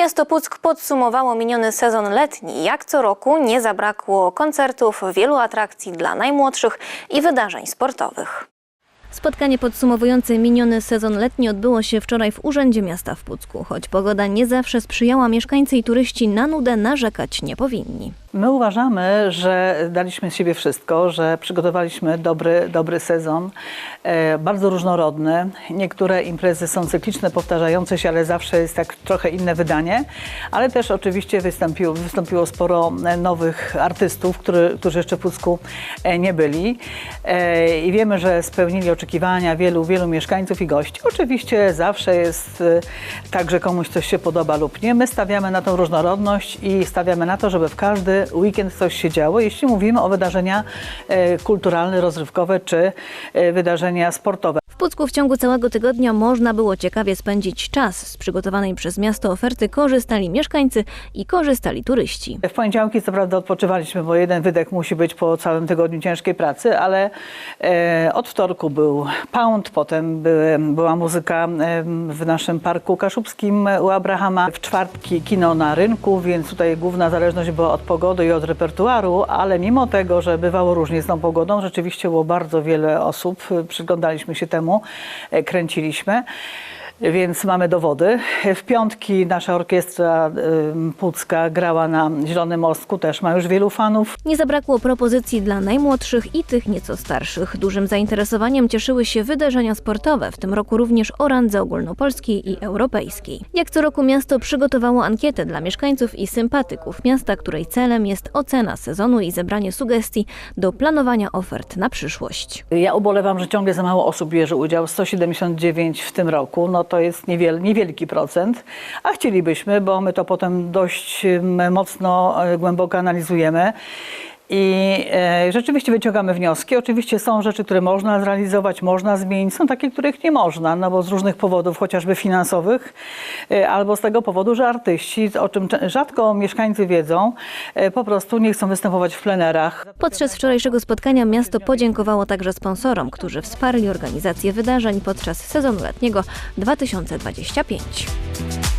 Miasto Puck podsumowało miniony sezon letni. Jak co roku nie zabrakło koncertów, wielu atrakcji dla najmłodszych i wydarzeń sportowych. Spotkanie podsumowujące miniony sezon letni odbyło się wczoraj w Urzędzie Miasta w Pucku. Choć pogoda nie zawsze sprzyjała, mieszkańcy i turyści na nudę narzekać nie powinni. My uważamy, że daliśmy z siebie wszystko, że przygotowaliśmy dobry, dobry sezon, e, bardzo różnorodny. Niektóre imprezy są cykliczne, powtarzające się, ale zawsze jest tak trochę inne wydanie. Ale też oczywiście wystąpiło, wystąpiło sporo e, nowych artystów, który, którzy jeszcze w Pucku e, nie byli. I wiemy, że spełnili oczekiwania wielu, wielu mieszkańców i gości. Oczywiście zawsze jest e, tak, że komuś coś się podoba lub nie. My stawiamy na tą różnorodność i stawiamy na to, żeby w każdy weekend coś się działo, jeśli mówimy o wydarzenia e, kulturalne, rozrywkowe czy e, wydarzenia sportowe. Pucku w ciągu całego tygodnia można było ciekawie spędzić czas. Z przygotowanej przez miasto oferty korzystali mieszkańcy i korzystali turyści. W poniedziałki co prawda odpoczywaliśmy, bo jeden wydech musi być po całym tygodniu ciężkiej pracy, ale e, od wtorku był pound, potem była muzyka w naszym parku kaszubskim u Abrahama. W czwartki kino na rynku, więc tutaj główna zależność była od pogody i od repertuaru, ale mimo tego, że bywało różnie z tą pogodą, rzeczywiście było bardzo wiele osób, przyglądaliśmy się temu, e, kręciliśmy. Więc mamy dowody. W piątki nasza orkiestra pucka grała na Zielonym Mostku, też ma już wielu fanów. Nie zabrakło propozycji dla najmłodszych i tych nieco starszych. Dużym zainteresowaniem cieszyły się wydarzenia sportowe, w tym roku również o randze ogólnopolskiej i europejskiej. Jak co roku miasto przygotowało ankietę dla mieszkańców i sympatyków miasta, której celem jest ocena sezonu i zebranie sugestii do planowania ofert na przyszłość. Ja ubolewam, że ciągle za mało osób bierze udział, 179 w tym roku, no to jest niewiel, niewielki procent, a chcielibyśmy, bo my to potem dość mocno, e, głęboko analizujemy. I e, rzeczywiście wyciągamy wnioski. Oczywiście są rzeczy, które można zrealizować, można zmienić, są takie, których nie można, no bo z różnych powodów, chociażby finansowych, e, albo z tego powodu, że artyści, o czym rzadko mieszkańcy wiedzą, e, po prostu nie chcą występować w plenerach. Podczas wczorajszego spotkania miasto podziękowało także sponsorom, którzy wsparli organizację wydarzeń podczas sezonu letniego 2025.